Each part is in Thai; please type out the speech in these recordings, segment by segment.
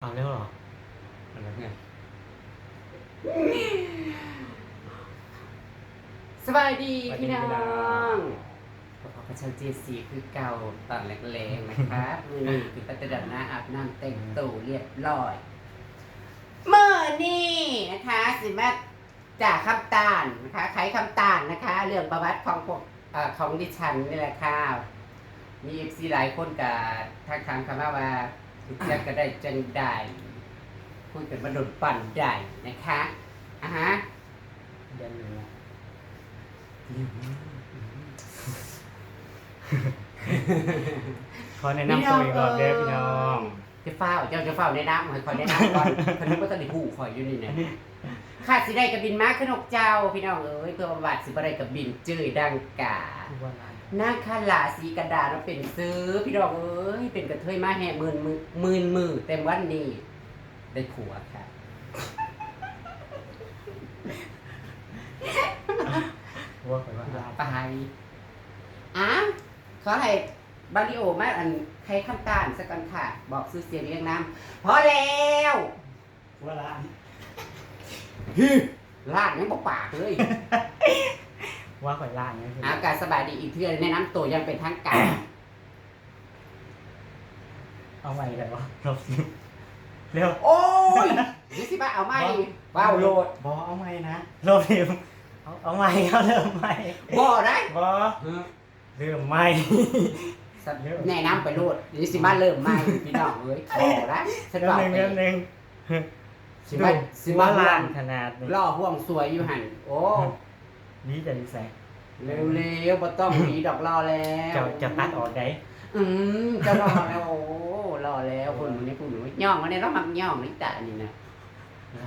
เอาแล้วเหรออะไรเนี่ยสวัสดีสวัสดีพี่น้อพี่น้องงพบกับชันเจสีคือเก่าตอนแรงๆนะคะมือนี้คือปัตตดับหน้าอาบน้ำแต่งตัวเรียบร้อยเมื่อนี่นะคะสิมาจากคำตานนะคะไขคำตานนะคะ เรื่องประวัติของพวกเอ่อของดิฉันนี่แหละค่ะมีเอฟซีหลายคนกับทักทามคำว่าว่า รู้จักก็ได้จังได้พูดกันมาโดนปั่นได้นะคะอะฮะเดือนหนึ่งอะขอแนะนำตัวอีกรอบเด้อพี่น้องจะเฝ้าเจ้าจะเฝ้าแนะนำให้คอยแนะนำก่อนคนึกว่าตอนนี้หูคอยอยู่นี่นะขาดสิได้กับบินมาขึ้นนกเจ้าพี่น้องเอ้ยเพื่อบำบัดสิบ่ได้กับบินจื้อดังกาวันอะ ไรนางคาลาสีกระดาษมาเป็นซื้อ พี่น้องเอ้ยเป็นกระเทยมาแห่หมื่นมือหมื่นมือเต็มวันนี้ได้ผัวค่ะ ว่าไปว่าไปอ้าวขอให้บาริโอมาอันใครคำตานสักกันค่ะ บอกซื้อเสียงเรียงน้ำพอแล้วว่าละลาดยังบอกปากเลย ว่าข่อยล่างเนี่ยคืออากาศสบายดีอีกเทื่อแนะนำตัวอยังเป็นทางการ เอาใหม่เลยวะรอบสิบเร็วโอ้ยนี่สิบ้าเอาไม่ว้าวโลดบอเอาใหม่นะรอบสิบเอาเอาใหม่เอาเริ่มใหม่บ่ได้บอเริ่มใหม่แนะนำไปโลดนี่สิมาเริ่มใหม่พี่น้องเอ้ยบ่ได้ฉันเริ่มบอกหนึ่งไปเริ่มหนึ่งสิมาสิดูมาว่าล่าล่างงขนาดนี้ล่อห่วงสวยอยู่หั่นโอ้ นี่จะดีไซน์เร็วๆบ่ต้องหนีดอกรอแล้วจะจะตัดออกได้อืมจะรอแล้วโอ้รอแล้วคนมันนี้พูดหนูย่องมันนี้ต้องมักย่องนี่ตานี่นะ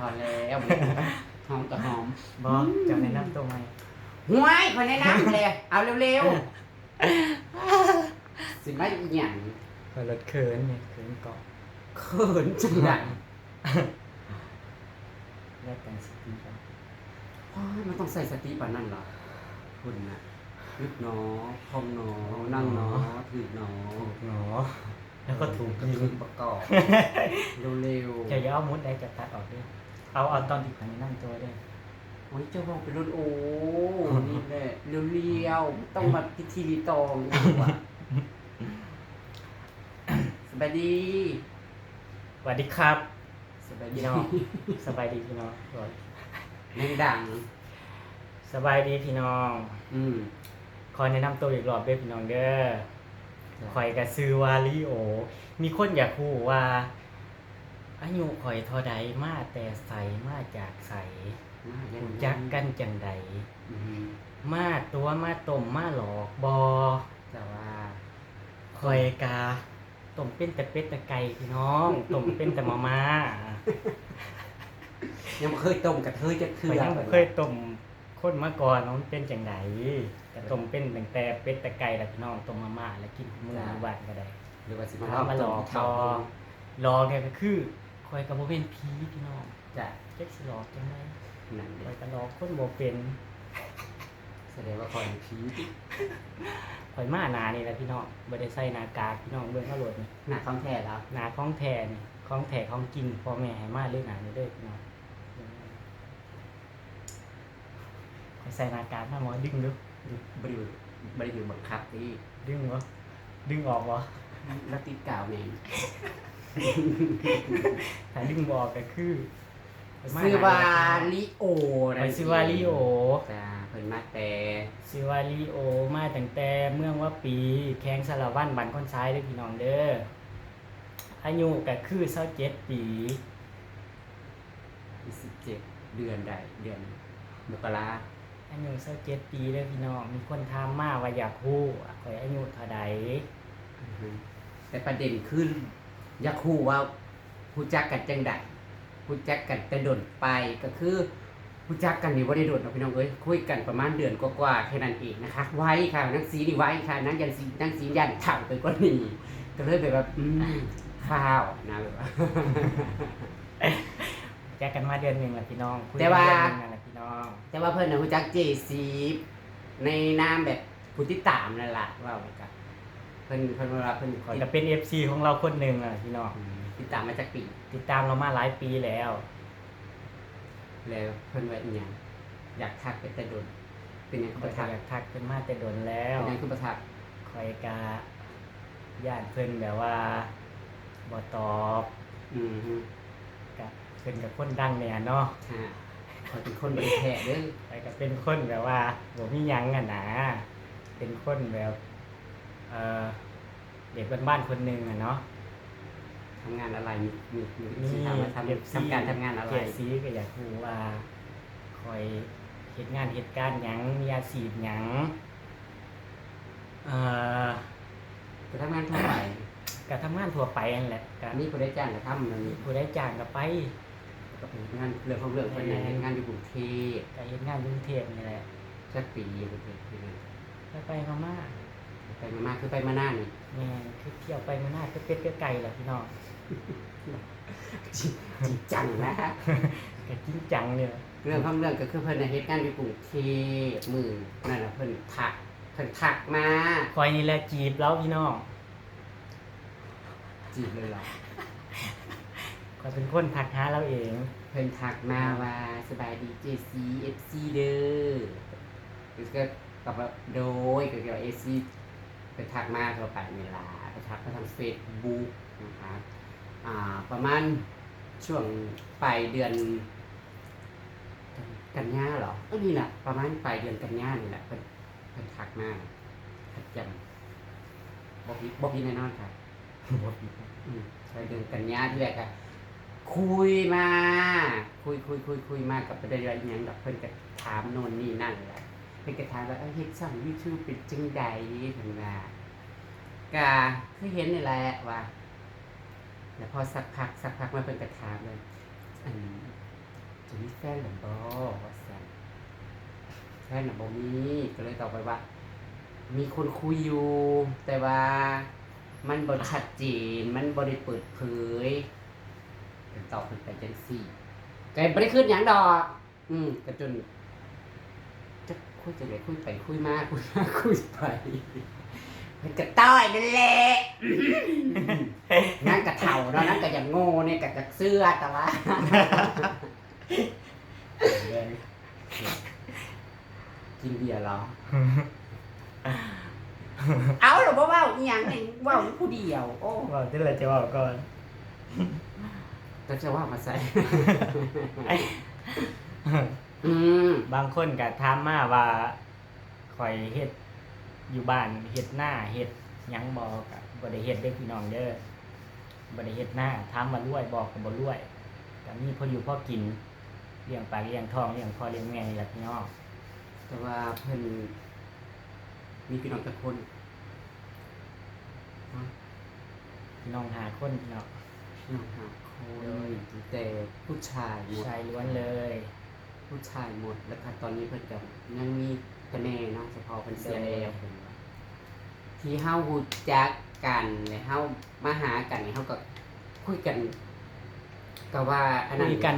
รอแล้วหอมกับหอมบอจะแนะนำตัวใหม่ห้วยคนแนะนำเลยเอาเร็วๆสิมาอีหยังข่อยรถเขินเนี่ยเขินเกาะเขินจังไดแลกกันสิปีกันโอ้ย มันต้องใส่สติปานนั้นเหรอคุณนะนึกหนอพองหนอ นั่งหนอถือหนอถูกเนาะแล้วก็ถูกกระยิถืงอประกอบเร็วจะย่อามุดได้จะตัดออกด้วยเอาเอาตอนที่ขันนั่งตัวด้วยๆโอ้ยเจ้าบอกเป็นรุ่นโอ้นี่แหละเรียวๆต้องมาพิธีรีตองนะวะสบายดีสวัสดีครับ สบายดี พี่น้อง สบายดีพี่น้องก่อ นแมงดัง สบายดีพี่น้องอืม คอยแนะนำตัวอีกรอบเด้อพี่น้องเด้อคอยกับซื้อวาลิโอ มีคนอยากรู้ว่า อายุคอยเทอใดมาแต่ใสมาจากใสมาเล่นรู้จักกันจังใด อืมมาตัวมาต้มมาหลอกบอแต่ว่าคอยกาต้มเป็นแต่เป็ดแต่ไก่พี่น้องต้มเป็นแต่มาม่า ยังบ่เคยต้มกระเทยจะคืข้ออยยังอะไรบ่เคยต้มคนมาก่อนว่ามันเป็นจังไดแต่ต้มเป็นตั้งแต่เป็ดแต่ไก่แล้วพี่น้องต้มมาม่าแล้วกินมื้อมื้อบ้านก็ได้ หรือว่าสิมามามาหลอกเขาพอหลอกเนี่ยก็คือคอยกับบ่เป็นผีพี่น้องจะเจ๊กสิหลอกจังไดนั่นคเด้อยก็หลอกคนบ่เป็นแสดงว่าคอยผีคอยมาหนานี่แหละพี่น้องบ่ได้ใส่หน้ากากพี่น้องเบิ่งเขาโหลดนี่หน้าท้องแท้แล้วหนาของแท้นี่ของแท้ของจริงพ่อแม่ให้มาเลือกหนานี่เด้อพี่น้องคอย ใส่หน้ากากมาหมอดึงดูบริวบริวบังคับที่ดึงบ่ดึงออกบ่แล้วติดกาวแมงถ้าดึงบ่ออกก็คือข้ยมซื้อหว่านี่ลิโอไปซื้อว่าลิโอจ้าเพิ่นมาแต่ซิวาลีโอมาตั้งแต่เมืองว่าปี แข้งสารวันบันค่อนซ้ายเด้อพี่น้องเด้ออายุก็คือเศร้าเจ็ดปี17เดือนใดเดือนมกรา อายุเศร้าเจ็ดปีเด้อพี่น้อง มีคนถามมาว่าอยากฮู้ข่อยอายุเท่าใดอือฮึแต่ประเด็นคืออยากรู้ว่ารู้จักกันจังใดรู้จักกันแต่ดนไปก็คือรู้จักกันนี่บ่ได้โดนเนาะพี่น้องเอ้ยคุยกันประมาณเดือนกว่าๆแค่นั้นเองนะคะไว้ค่ะนังสีนี่ไว้ค่ะนังยันสีนังสียันเถ่าไปกว่านี้ก็เลยแบบว่าอืมฟ้าวนะแบบว่า แจกกันมาเดือนหนึ่งแหละพี่น้องคุยแต่กันว่า เดือนหนึ่งนั่นแหละ พี่น้องแต่ว่าเพิ่นน่ะรู้จักเจซีในนามแบบผู้ที่ตามนั่นล่ะว่าไว้กันเพิ่นเพิ่นเวลาเพิ่นข่อยก็เป็นเอฟซีของเราคนหนึ่งอะพี่น้องอืมติดตามมาจากปี ติดตามเรามาหลายปีแล้ว แล้วเพิ่นว่าอีหยังอยากทักไปแต่โดนเป็นหยังคือก็บ่ทักอยากทักเป็นมาแต่โดนแล้วเป็นหยังคือบ่ทักคอยกาญาติเพิ่นแบบว่าบ่ตอบอืมฮึกับเพิ่นกับคนดังเนี่ยเนาะฮะ ขอยเป็นคนบ่ได้แท้เด้อไปก็เป็นคนแบบว่าบ่มีหยังอะนะเป็นคนแบบเอ่อเด็กบ้านๆคนหนึงอะเนาะทำงานอะไร มีมีมีมีสิถามว่าทเก็บำทำการทำงานอะไรเก็บซีก็อยากรู้ว่าคอยเฮ็ดงานเหตุการณ์หยังมีอาชีพหยังเอ่อจะทำงานทั่วไปก็ทำงานทั่วไปนั่นแหละก็มีผู้ได้จ้างก็ทำมันผู้ได้จ้างก็ไปก็เป็น งานเรื่องของเรื่องเป็นไหนงานอยู่กรุงเทพก็เฮ็ดงานอยู่กรุงเทพนี่แหละสักปีอยู่กรุงเทพนี่นะไปไปมามาไปมามาคือไปมาหน้านี่แม่นคือเที่ยวไปมาหน้าก็เป็ดก็ไก่แหละพี่น้องจริงจริงจังนะก็จริงจังเนี่ยเรื่องของเรื่องก็คือเพิ่นในะเหตุการณ์อยู่กรุงเทพมือนั่นแหละเพิ่นถักเพิ่นถักมาคอยนี่แหละจีบแล้วพี่น้องจีบเลยเหรอ คอยเป็นคนทักหาเราเอง เพิ่นทักมาว่าสบายดีเจซีเอฟซีเด้อก็กับว่าโดยก็เกี่ยวกับเอฟซีเป็นทักมาทั่วไปเวลาไปทักมาทางเฟซบุ๊กนะครับอ่าประมาณช่วงปลายเดือนกันยาเหรอเออนี่แหละประมาณปลายเดือนกันยานี่แหละเพิ่นเพิ่นทักมาทักจำบอกพี่บอกพี่แน่นอนครับอืมปลายเดือนกันยาที่แรกอะ คุยมา คุยคุยคุยคุยมากับประเด็นอะไรอย่างดอกเพิ่นก็ถามโน่นนี่นั่นแหละเพิ่นก็ถามว่าเอ้ยเฮ็ดช่องยูทูบเป็นจังใดเพิ่นว่ากะคือเห็นนี่แหละว่าแล้วพอสักพักสักพักมาเพิ่นก็ถามเลยอันจะมีแฟนหรือบ่ว่าซั่นแฟนหรือบ่มีก็เลยตอบไปว่า มีคนคุยอยู่ แต่ว่ามันบริชัดเจนมันบริเปิดเผย เป็นตอบเป็นไปจังสี่ไก่บริขึ้นอย่างดอก อืมกระจนจะคุยจะไหนคุยไปคุยมาคุยมาคุยไปมันกระต้อยนั่นแหละ นั่นกระเถ่าเนาะนั่นกระอย่างโง่เนี่ยกระกระเสื้อแต่ว่ากินเบียร์เหรอ เอาหรือว่าว่าอีหยังนี่ว่าผู้เดียว โอ้บอกที่เราจะบอกก่อน ก็จะว่ามาใส่ อืม บางคนก็ถามมาว่าคอยเฮ็ดอยู่บ้านเฮ็ดหน้าเฮ็ดหยังบอกกับบ่ได้เฮ็ดเด้อพี่น้องเด้อบ่ได้เฮ็ดหน้าถามมารวยบอกก็บ่รวยก็มีพออยู่พอกินเลี้ยงปากเลี้ยงท้องเลี้ยงพ่อเลี้ยงแม่นี่แหละพี่น้องแต่ว่าเพิ่นมีพี่น้องจักคนพี่น้องหาคนพี่น้อง พี่น้องห้าคน แต่ผู้ชายหมดชายล้วนเลย ผู้ชายหมดแล้วก็ตอนนี้เพิ่นก็ยังมีคะแนนเนาะเฉพาะเพิ่นเสียแล้วเพิ่นว่าที่เฮาฮู้จักกันและเฮามาหากันนี่เฮาก็คุยกัน ก็ว่าอันนั้นคุยกัน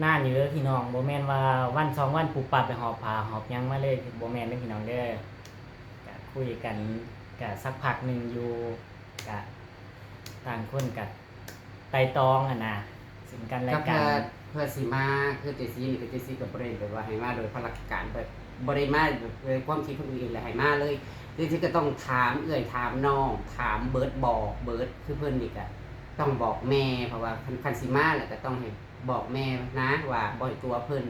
หน้านี่เด้อพี่น้องบ่แม่นว่าวันสองวันปุบปับไปหอบผ้าหอบหยังมาเลยบ่แม่นเด้อพี่น้องเด้อก็คุยกันก็สักพักหนึงอยู่ก็ต่างคนก็ ไต่ตองอะนะซึ่งกันและก็กัเพื่อนเพื่อสิมาคือเจซี่นี่คือเจซี่กับบริเวณแบบว่าให้มาโดยพลักการแบบบริมาแบบโดยความคิดคนอื่นแหละให้มาเลยเจซี่ก็ต้องถามเอื่อยถามน้องถามเบิร์ดบอกเบิร์ดคือเพื่อนนี่ก็ต้องบอกแม่เพราะว่าคันคันสิมาแหละก็ต้องให้บอกแม่นะ ว่าบ่อยตัวเพิ่น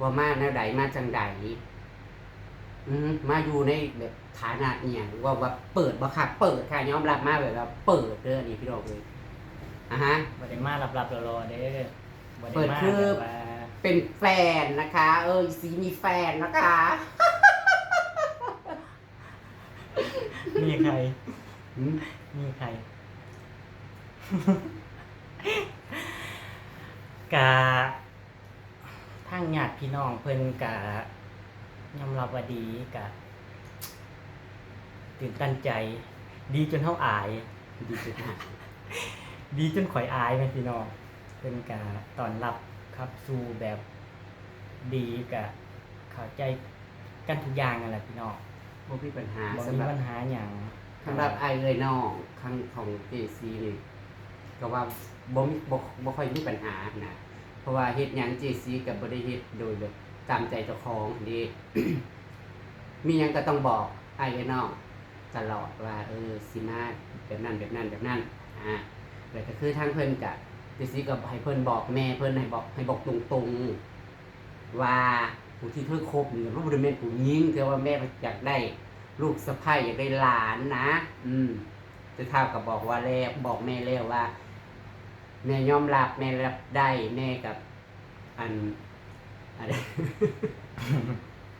ว่ามาแนวใดมาจังใดอืมมาอยู่ในแบบฐานะเอียงว่าว่าเปิดบ่ค่ะเปิดค่ะยอมรับมาแบบว่าเปิดเด้อนี่พี่น้องเลย อะฮะ บ่ได้มาหลับๆรอๆเด้อบ่ได้เปิดมาคือแบบว่าเป็นแฟนนะคะ เออสีมีแฟนนะคะ มีใครอืมมีใคร กะทางญาติพี่น้องเพิ่นกะยอมรับว่าดีกะตื่นตันใจ ดีจนเฮาอาย ดีจังค่ะ ดีจนข่อยอายแม่พี่น้องเพิ่นกะตอนรับครับสู่แบบดีกะเข้าใจกันทุกอย่างนั่นแหละพี่น้องพวกพี่ปัญหาบ่สำมีหรับปัญหาหยังสำหรับไอเอ้ยน้องข้างของเจซีนี่ก็ว่าบ่มีบ่บ่ค่อยมีปัญหานะเพราะว่าเฮ็ดหยังเจซีกับบริเฮ็ดโดยแบบตามใจเจ้าของนี่มีหยังก็ต้องบอกไอ้ายน้องตลอดว่า เออสิมาแบบนั้นแบบนั้นแบบนั้นอ่า แต่ก็คือทางเพิ่นกะเจซีก็ให้เพิ่นบอกแม่เพิ่นให้บอกให้บอกตรงๆ ว่าผู้ที่เธอคบนี่ว่าบ่ได้แม่นผู้หญิงแต่ว่าแม่อยากได้ลูกสะใภ้อยากได้หลานนะ อืมจะเท่ากับบอกว่าแล้วบอกแม่แล้วว่า แม่ยอมรับแม่รับได้แม่กับ อันอะไร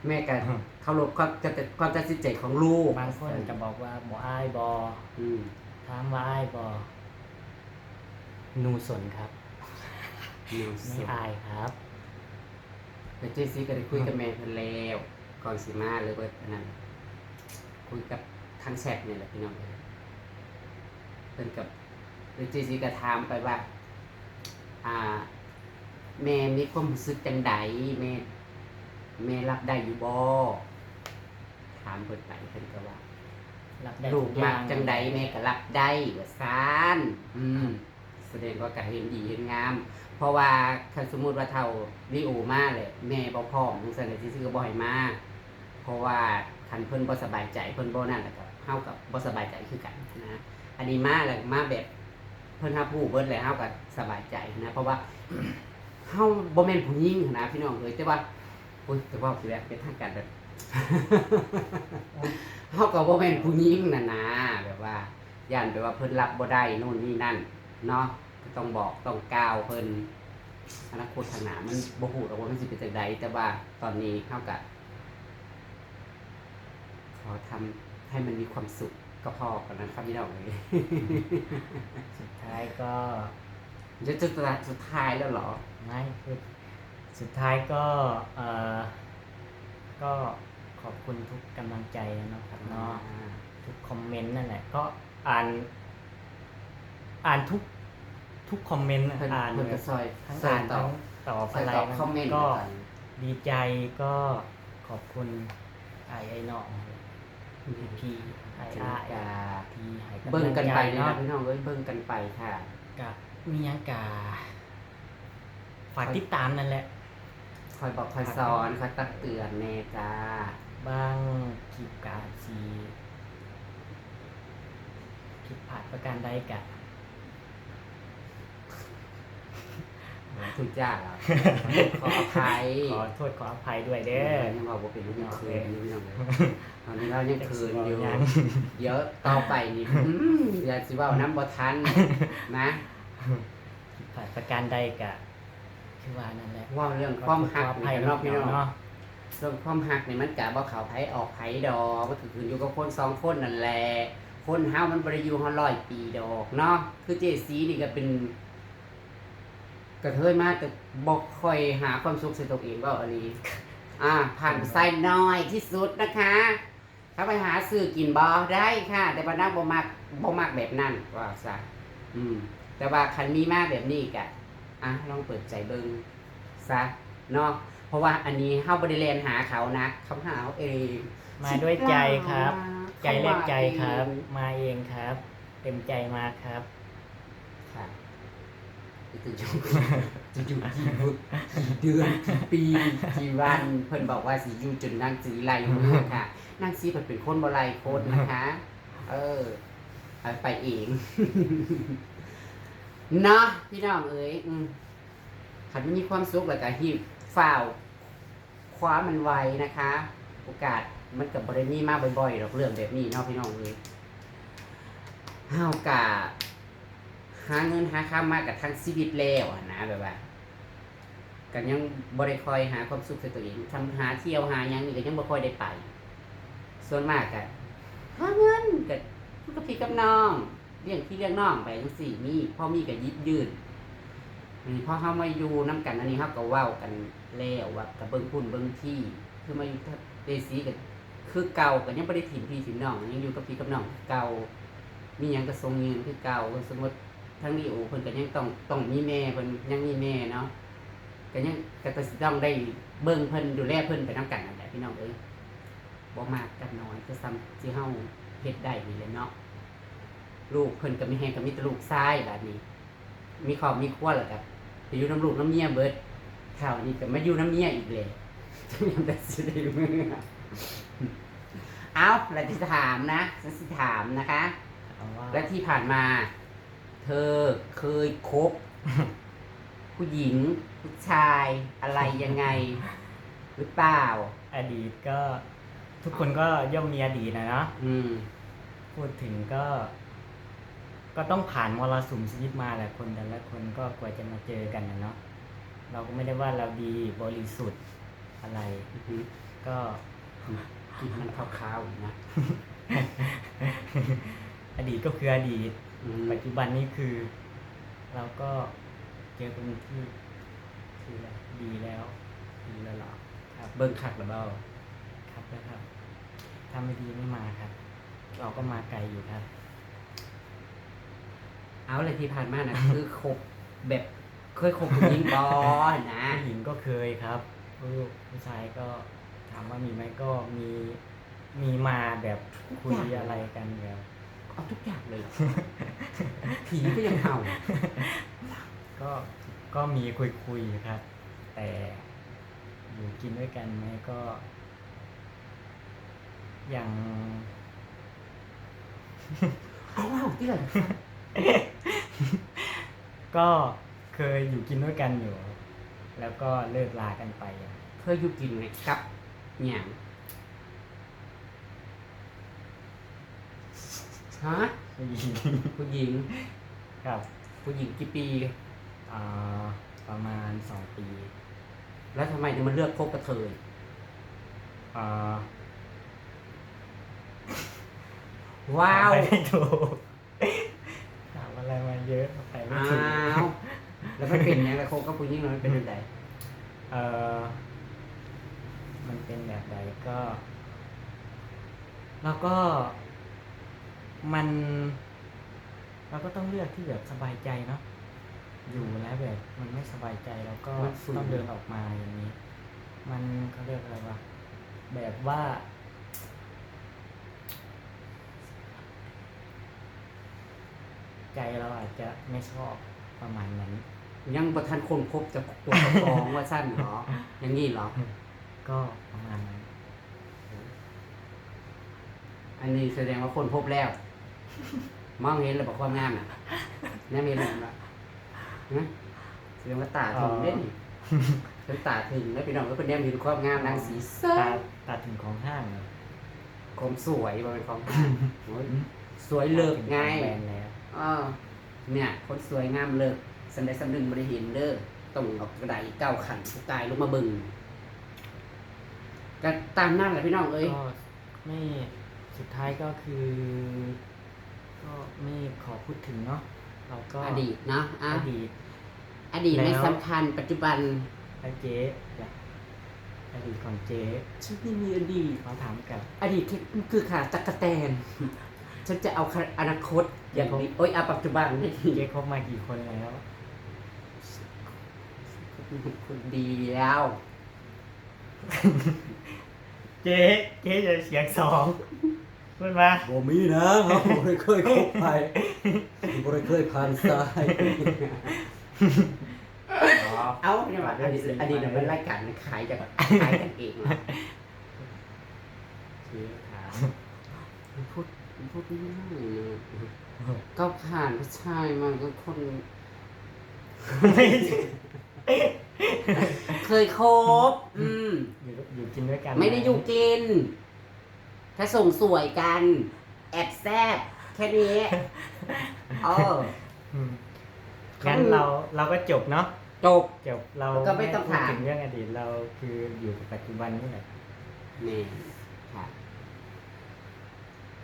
แม่กับเคารพความจะความตัดสินใจของลูกบางคนจะบอกว่าบ่อายบออืม ถามว่าอายบอห นูสนครับนิวไม่สุดอายครับแต่เจซี่ก็ได้คุยกับแม่เพิ่นแล้วก่อนสิมาเลยเบิดอันนั้นคุยกับทางแชทนี่แหละพี่น้องเอ้ยเพิ่นกับแล้วเจซี่ก็ถามไปว่า อ่า แม่มีความรู้สึกจังใดแม่แม่รับได้อยู่บ่ถามเพิ่นไปเพิ่นก็ว่า รับได้ลูกทุอย่มักจังใดแม่ก็รับได้ว่าซานอืมแส ดงว่าก็เห็นดีเห็นงาม เพราะว่าคันสมมุติว่าเท่าลิโอมาเลยแม่บ่พร้อมจังซั่นน่ะสิซื้อบ่ให้มาเพราะว่าคันเพิ่นบ่สบายใจเพิ่นบ่นั่นแล้วก็เฮากับบ่สบายใจคือกันนะอันนี้มาแล้วมาแบบเพิ่นรับรู้เบิดแล้วเฮาก็สบายใจนะ เพราะว่าเฮาบ่แม่นผู้หญิงนะพี่น้องเอ้ยแต่ว่าโอ้ยแต่ว่าสิแบบเป็นทางการแบบเฮาก็บ่แม่นผู้หญิงน่ะนะแบบว่าย่านแบบว่าเพิ่นรับบ่ได้นู่นนี่นั่นเนาะ ต้องบอกต้องกล่าวเพิ่นอนาคตข้างหน้ามันบ่ฮู้หรอกว่ามันสิเป็นจังไดแต่ว่าตอนนี้เฮาก็ขอทำให้มันมีความสุขก็พอกันนั้นครับพี่น้องเอ้ยสุดท้ายก็จะจะจะสุดท้ายแล้วเหรอไม่คือสุดท้ายก็เอ่อก็ขอบคุณทุกกำลังใจนะเนาะครับเนาะทุกคอมเมนต์นั่นแหละก็อ่าน อ่านทุก ทุกคอมเมนต์นะเพิ่นอ่านเพิ่นแบก็บซอยทั้งซอยอ่านตอทั้บ งตอบซอยอะไรตอบนะคอมเมนต์ก็กันดีใจก็ขอบคุณไอ้ไอ้น้องพี่ไอ้ถึงอ้ายกาพี่ให้ำลัเบิ่งกันไปใจเลยเนาะนะพี่น้องเอ้ยเบิ่งกันไปค่ะ กับมีหยังกาฝากติดตามนั่นแหละ คอยบอกคอยสอนคอยตักเตือนแน่จ้า บางคลิปกาสีคลิปผ่านประการใดกะ ทุกจ้าเหรอขออภัยขอโทษขออภัยด้วยเด้เด้ออยังบอกว่าเป็นลูกยังคืนอยู่พี่น้องเลยตอนนี้เรายังคืนอยู่ยังเดี๋ยวต่อไปนี่อืมอย่าสิเว่าน้ำบ่ทันนะคลิปผ่านประการใดกะคือว่านั่นแหละเว่าเรื่องความหักขออนี่ภัยกันเนาะเนาะพี่พี่น้น้อองงเนาะเรื่องความหักนี่มันกะบ่เขาไผออกไผดอกมันคือขึ้นอยู่กับคนสองคนนั่นแหละคนเฮามันบ่ได้อยู่เฮาร้อยปีดอกเนาะคือเจสีนี่ก็เป็นก ระเทยมากแต่บ่ค่อยหาความสุขใส่ตัวเองเว้าอันนี้อ่าผ่านไส้น้อยที่สุดนะคะถ้าไปหาซื้อกินบ่ได้ค่ะ แต่ว่านักบ่มักบ่มักแบบนั้นว่าซะอืม แต่ว่าคันมีมาแบบนี้กะอะลองเปิดใจเบิ่งซะเนาะเพราะว่าอันนี้เฮาบ่ได้แล่นหาเขานะเขาหาเอาเองมาด้วยใจครับ ใจแรกใจครับเขาว่าเองมาเองครับ เต็มใจมาครับค่ะ จะอยู่จะอยู่กี่บุกี่เดือนกี่ปีกี่วันเพิ่นบอกว่าสิอยู่จนนางสีไล่มือค่ะนางสีเพิ่นเป็นคนบ่ไล่โคตรนะคะ เออเอาไปเองเนาะพี่น้องเอ้ยอืมขันมันมีความสุขแล้วก็หีบฝ่าวคว้ามันไวนะคะ โอกาสมันกับบริมีมาบ่อยๆหรอกเรื่องแบบนี้เนาะพี่น้องเอ้ยห้าวกะ หาเงินหาข้ามมากกับทั้งชีวิตแล้วอะนะแบบว่ากันยังบริคอยหาความสุขให้ตัวเองทำหาเที่ยวหายังนี่ก็ยังบ่คอยได้ไป ส่วนมากกะหาเงินกับกับพี่กับน้องเลี้ยงพี่เลี้ยงน้องไปจังสี่มีพ่อมีกับยิบยืนอันนี้พ่อเฮามาอยู่น้ำกันอันนี้เฮาก็เว้ากันแล้วว่ากับเบิ่งพุ่นเบิ่งที่คือมาอยู่เดซีกับคือเก่าก็ยังบ่ได้ถิ่มพี่ถิ่มน้องยังอยู่กับพี่กับน้องเก่ามียังก็ทรงยืนคือเก่าสมมติ ทั้งนี้โอ้เพิ่นก็ยังต้องต้องมีแม่เพิ่นยังมีแม่เนาะก็ยังก็ต้องได้เบิ่งเพิ่นดูแลเพิ่นไปนํกันนั่นแหละพี่น้องเอ้ยบ่มากกันน้อยก็ซ้ำที่เฮาเฮ็ดได้นี่แหละเนาะลูกเพิ่นก็มีแฮงก็มีแต่ลูกชายบัดนี้มีครอบมีครัวแล้วกับไปอยู่น้ำลูกน้ำเมียเบิดข่าวนี้ก็มาอยู่น้ำเมียอีกเลยยังแต่สิได้มือเอาแล้วที่ถามนะฉันสิถามนะคะเอาว่าและที่ผ่านมา เธอเคยคบ ผู้หญิง ผู้ชายอะไรยังไง หรือเปล่า อดีตก็ทุกคนก็ย่อมมีอดีตนะเนาะอืม พูดถึงก็ ก็ต้องผ่านมรสุมชีวิตมาแหละคนแต่ละคนก็กว่าจะมาเจอกันนะเนาะเราก็ไม่ได้ว่าเราดีบริสุทธิ์อะไร อือหือก็กินมันคร่าวๆอยู่นะ อดีตก็คืออดีตอืม ปัจจุบันนี้คือ เราก็เจอคนที่ที่แล้วดีแล้วดีแล้วเหรอครับ เบิ่งคักหรือเปล่าครับนะครับถ้าไม่ดีไม่มาครับ เราก็มาไกลอยู่ครับ เอาเลยที่ผ่านมานะคือคบแบบเคยคบผู้หญิงบอนะผู้หญิงก็เคยครับผู้ผู้ชายก็ถามว่ามีไหมก็มีมีมาแบบคุยอะไรกันแบบ เอาทุกอย่างเลย ผีก็ยังเห่า ก็ก็มีคุยคุยๆครับ แต่อยู่กินด้วยกันไหมก็ ยัง เอาเห่าที่ไหนก็เคยอยู่กินด้วยกันอยู่ แล้วก็เลิกลากันไปอะเคยอยู่กินไหมครับอย่าง ฮะผู้หญิงผู้หญิง ครับผู้หญิงกี่ปี อ่าประมาณสองปี แล้วทำไมถึงมาเลือกคบกับเธออ่าว้าว ไปไม่ถูกถามอะไรมาเยอะไปไม่อ้าถูกว แล้วมันเป็นยังไงคบกับผู้หญิงแล้วมันเป็นยังไงเออมันเป็นแบบใดก็ แล้วก็ มันเราก็ต้องเลือกที่แบบสบายใจเนาะอยู่แล้วแบบมันไม่สบายใจแล้วก็ต้องเดินออกมาอย่างนี้ มันเขาเรียกอะไรวะแบบว่า ใจเราอาจจะไม่ชอบประมาณนั้น ยังประทันคนคบจะตัวประคองว่าสั้นเหรอ อย่างนี้เหรอ ก็ประมาณนั้น อันนี้แสดงว่าคนพบแล้ว มองเห็นแล้วบอกความงามน่ะแน่เห็นแล้วนะฮะแสดงว่าตาถึงเด่นเป็นตาถึงแล้วพี่น้องก็เป็นแนมเห็นความงามนางสีเสื้อตาตาถึงของห้างเลยความสวยบ่เป็นความงามโอ้ยสวยเลิกไงตาถึของแบรนด์แล้วอ๋อเนี่ยคนสวยงามเลิกสันได้สันดึงบริเห็นเด้อต้องเอากระไดเก้าขันผู้กายลงมาเบึงก็ตามนั่นแหละพี่น้องเอ้ย ก็ไม่สุดท้ายก็คือ ก็ไม่ขอพูดถึงเนาะเราก็อดีตเนาะอะอดีต อดีตไม่แล้วสำคัญปัจจุบันแล้วเจ๊ล่ะอดีตของเจ๊ฉันไม่มีอดีตเขาถามกับอดีตคือขาตะกะแตน ฉันจะเอาอนาคตอย่างนี้โอ้ยเอาปัจจุบันนี่เจ๊คบมากี่คนแล้วคนเดียวเจ๊เจ๊จะเสียงสอง พูดมาบ่มีนะครับบ่ได้เคยคบไปบ่ได้เคยผ่านสายเอาเนี่ยว่าอดีตอดีตเนี่ยเป็นรายการขายจากขายกันเองเหรอเจ๊ถามพูดพูดไม่ได้นะก็ผ่านผู้ชายมาก็คน เคยคบ อืมอยู่อยู่กินด้วยกัน ไม่ได้อยู่กิน ถ้าส่งสวยกัน แอบแซบแค่นี้เออ อืมงั้นเราเราก็จบเนาะจบ จบเราก็ไม่ต้องพูดถาม ถึงเรื่องอดีตเราคืออยู่กับปัจจุบันนี่แหละ นี่ค่ะ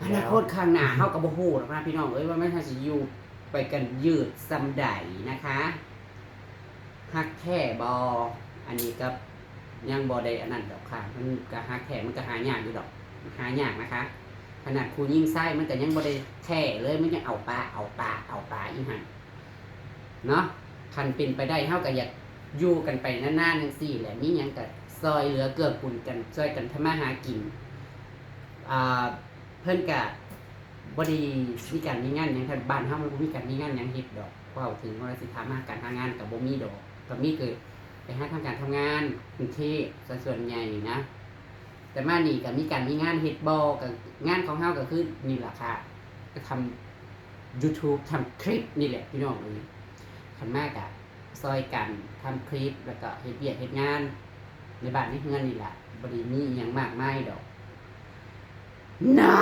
อนาคตข้างหน้าเฮากับบ่ฮู้หรอกนะพี่น้องเอ้ยว่ามันถ้าสิอยู่ไปกันยืดซำใดนะคะฮักแท้บออันนี้ก็ยังบ่ได้อันนั้นดอกค่ะ มันก็ฮักแท้มันก็หายากอยู่ดอก หายากนะคะ ขนาดครูยิ่งไส้มันก็ยังบ่ได้แท้เลยมันยังเอาปลาเอาปลาเอาปลาอีหันเนาะคันเป็นไปได้เฮาก็อยากอยู่กันไปนานๆจังซี่แหละมีหยังก็ซอยเหลือเกื้อกูลกันช่วยกันทำมาหากินอ่าเพิ่นก็บ่ได้มีการมีงานหยังท่านบ้านเฮามันบ่มีการมีงานยังเฮ็ดดอกเว่าถึงว่าสิถามหาการทำงานกับบ่มีดอกกับมีคือไปหาทำการทำงานกรุงเทพซะส่วนใหญ่นะ แต่มานี่ก็มีการมีงานเฮ็ดบอกับงานของเฮาก็คือนี่แหละค่ะก็ทำ YouTube ทำคลิปนี่แหละพี่น้องเลยคันมากอะซอยกันทำคลิปแล้วก็เฮ็ดเวียกเฮ็ดงาน ในบ้านในเฮือนนี่แหละบ่ได้มีอหยังมากมายดอกนะ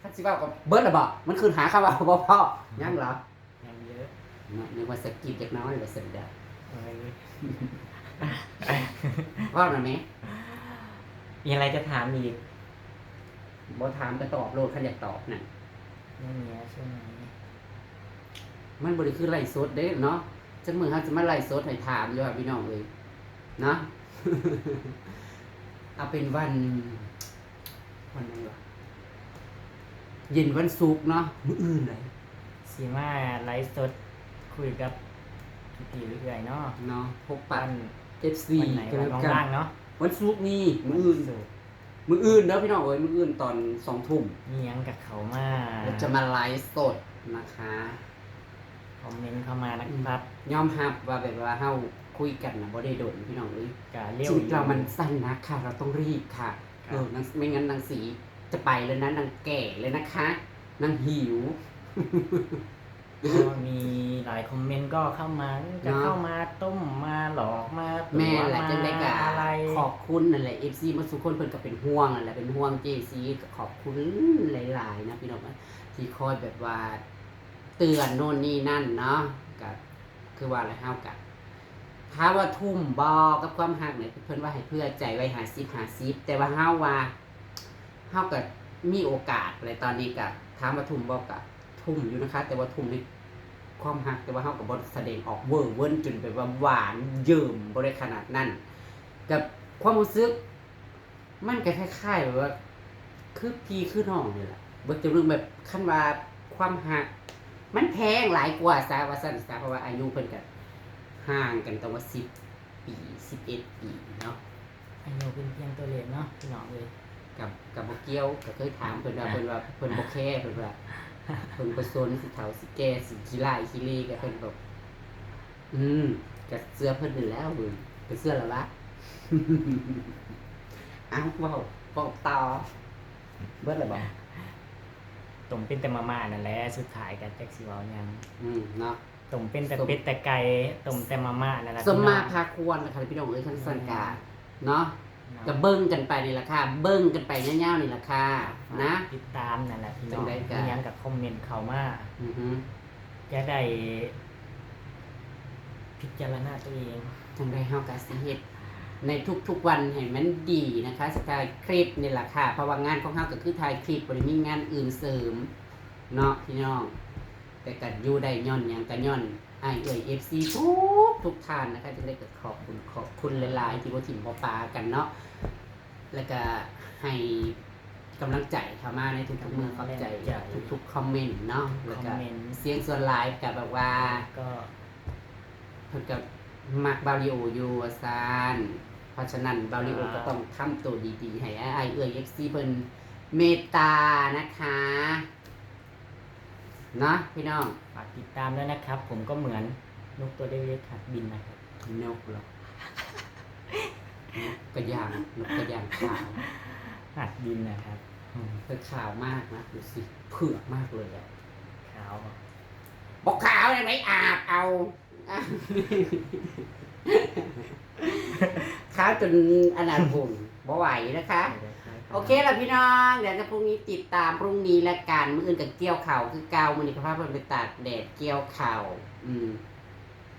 คันสิเว้าก็เบิดละบ่มันคือหาคำว่าบ่พอยังเหรอยังเยอะเนาะนึกว่าสะกิดจักหน้อยว่าซั่นเด้อเอ้ยเว่าหน่อยแหม มีอะไรจะถามอีกบ่ถามก็ตอบโลดคันอยากตอบนั่นไม่มีแล้วใช่ไหมมันบ่ได้คือไล่สดเด้เนาะจังมื้อเฮาจะมาไล่สดให้ถามอยู่ค่ะพี่น้องเอ้ยเนาะ เอาเป็นวัน วันไหนวะเย็นวันศุกร์เนาะมื้ออื่นเลยสีมาไลฟ์สดคุยกับพี่ตีเรื่อยๆเนาะเนาะพบปะวัน FC วันไหนกันวันแล้วกัน ว่างๆเนาะ วันศุกร์นี่มื้ออื่นศุกร์มื้ออื่นเด้อพี่น้องเอ้ยมื้ออื่นตอน2ทุ่มมีหยังกับเขามาเราจะมาไลฟ์สดนะคะคอมเมนต์เข้ามานะครับยอมรับว่าแบบว่าเฮาคุยกันนะบ่ได้โดนพี่น้องเอ้ยกะเลี้ยวชีวิตเรามันสั้นนะค่ะ เราต้องรีบค่ะคเอรับอนางไม่งั้นนางสีจะไปแล้วนะนางแก่เลยนะคะนางหิว ก็มีหลายคอมเมนต์ก็เข้ามาจะเนาะเข้ามาต้มมาหลอกมาตัวแม่แหละมาจังได้กะอะไรขอบคุณนั่นแหละ FC มาสุกคนเพิ่นก็เป็นห่วงนั่นแหละเป็นห่วง JC ก็ขอบคุณหลาย ๆ นะพี่น้องนะที่คอยแบบว่า เตือนโน่นนี่นั่นเนาะกับคือว่าอะไรเฮากับถ้าว่าทุ่มบอกับความหักเนี่ยเพิ่นว่าให้เพื่อใจไว้หาซิบหาซิบแต่ว่าเฮาว่าเฮาก็มีโอกาสอะไรตอนนี้กับถามว่าทุ่มบอกกับ ทุ่มอยู่นะคะ แต่ว่าทุ่มในความหักแต่ว่าเฮากับบแสดงออกเวอร์เวิร์นจนแบบว่าหวานเยิ้มบ่ได้ขนาดนั้น กับความรู้สึก มันก็คล้ายๆแบบว่า คือพี่คือน้องนี่แหละเบิกจะเรื่องแบบขั้นว่าความหัก มันแพงหลายกว่าซาว่าสั้นซาเพราะว่าอายุเพิ่นก็ห่างกันตั้งว่าสิบปีสิบเอ็ดปีเนาะอายุเป็นเพียงตัวเลขเนาะพี่น้องเลยกับกับบ่เกี่ยวก็เคยถามเพิ่นว่าเพิ่นว่าเพิ่นบ่แค่เพิ่นว่า เพิ่นบ่สนสิเฒ่าสิแก่สิขี้ลายขี้เลก็เพิ่นบอกอืมก็เสื้อเพิ่นนี่แหล้วเบิ่งก็เสื้อแล้ววะเอ้าเว้าเว้าต่อเบิดแล้วบ่ตมเป็นแต่มาม่านั่นแหละสุดท้ายกับแจ็คสิเวาหยังอืมเนาะ ตมเป็นแต่สมเป็ดแต่ไก่ตมแต่มาม่านั่นแหละสมมาพี่น้องพาควรนะคะพี่น้องเอ้ยทั้งสันกาเนาะเนาะ ก็เบิ้งกันไปนี่แหละค่ะ เบิ้งกันไปเงี้ยวๆนี่แหละค่ะนะ ติดตามนั่นแหละพี่น้องจังใดก็มีหยังกับคอมเมนต์เข้ามาอือฮึจะได้ พิจารณาตัวเองจังได้เฮากะสิเฮ็ดในทุกๆวันให้มันดีนะคะสกายคลิปนี่แหละค่ะเพราะว่างานของเฮาก็คือถ่ายคลิปบ่ได้มีงานอื่นเสริมเนาะพี่น้องแต่ก็อยู่ได้ย้อนหยังก็ย้อน ไอเอ่ย FC ทุกทุกท่านนะคะจังได้ก็ขอบคุณขอบคุณหลายๆที่บ่ถิ่มบ่ปากันเนาะแล้วก็ให้กำลังใจเข้ามาในทุกๆมือขอบใจจากทุกๆคอมเมนต์เนาะคแล้วอมก็เมนต์เสียงส่วนหลายกับแบบว่าก็เพิ่นกับมักบาริโออยู่ว่าซานเพราะฉะนั้นบาริโอก็ต้องทำตัวดีๆ ให้ไอเอื้อย FC เพิ่นเมตตานะคะเนาะพี่น้อง ฝากติดตามด้วยนะครับ ผมก็เหมือนนกตัวเล็กๆหัดบินนะครับ นกเหรอนกกระยางนกกระยางขาวหัดบินนะครับอืมเธอขาวมากนะดูสิเผือกมากเลยอะขาวบอกบอกขาวเลยไหมอาบเอาอะขาวจนอนาถหุ่นบ่ไหวนะคะ โอเคแล้วพี่น้อง เดี๋ยวจะพรุ่งนี้ติดตามพรุ่งนี้ละกันมื้ออื่นกับเกี่ยวเข่าวคือเกามื้อนี้ก็พาเพิ่นไปตากแดดเกี่ยวเข่าวอืม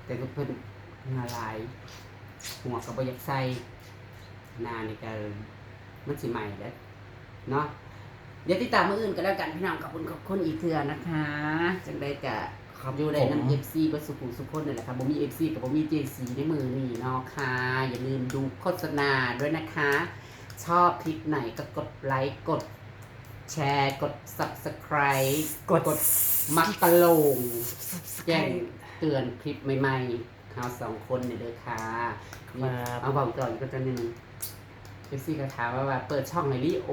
แต่ก็เพิ่นละลาย หัวก็บ่อยากใส่หน้านี่ก็มันสิใหม่แล้วเนาะเดี๋ยวติดตามมื้ออื่นก็แล้วกันพี่น้องขอบคุณขอบคุณอีกเทื่อนะคะจังได้ก็ขอบอยู่ได้นำ FC ก็สุขุมสุขคนนั่นแหละค่ะบ่มี FC กับบ่มี JC ในมือนี่เนาะค่ะอย่าลืมดูโฆษณาด้วยนะคะ ชอบคลิปไหนก็กดไลค์กด แชร์กด subscribe กดกดมักตะโลงแจ้งเตือนคลิปใหม่ๆเราสองคนเนี่ยเด้อค่ะครับ เอาเบาก่อนก็จะนึง ฟซี่ก็ถามว่าว่าเปิดช่องในรีโอ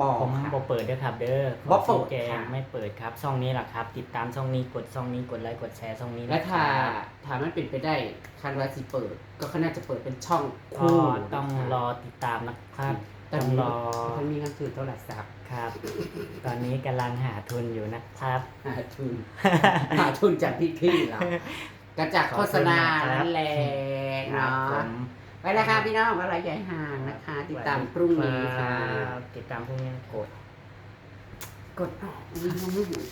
บอกผมค่ะบ่เปิดเด้อครับ เด้อบ่เปิดแจงค่ะ ไม่เปิดครับช่องนี้แหละครับ ติดตามช่องนี้กดช่องนี้กดไลค์กดแชร์ช่องนี้และนะคถ้ารับถ้ามันเป็นไปได้คันว่าสิเปิด ก็น่าจะเปิดเป็นช่องก็คู่ต้องรอติดตามนะครับต้ต้อองงรรออมันมีเงินถือโทรศัพท์ครับ ตอนนี้กำลังหาทุนอยู่นะครับ หาทุน หาทุนจากพี่พี่ๆเราก็จากโฆษณานั่นแหละครับเนาะผม ไปแล้วค่ะพี่น้องว่าเราใหญ่ห่างนะคะ ติดตามพรุ่งนี้ค่ะรับติดตามพรุ่งนี้กด กดออกมันไม่หัวใจ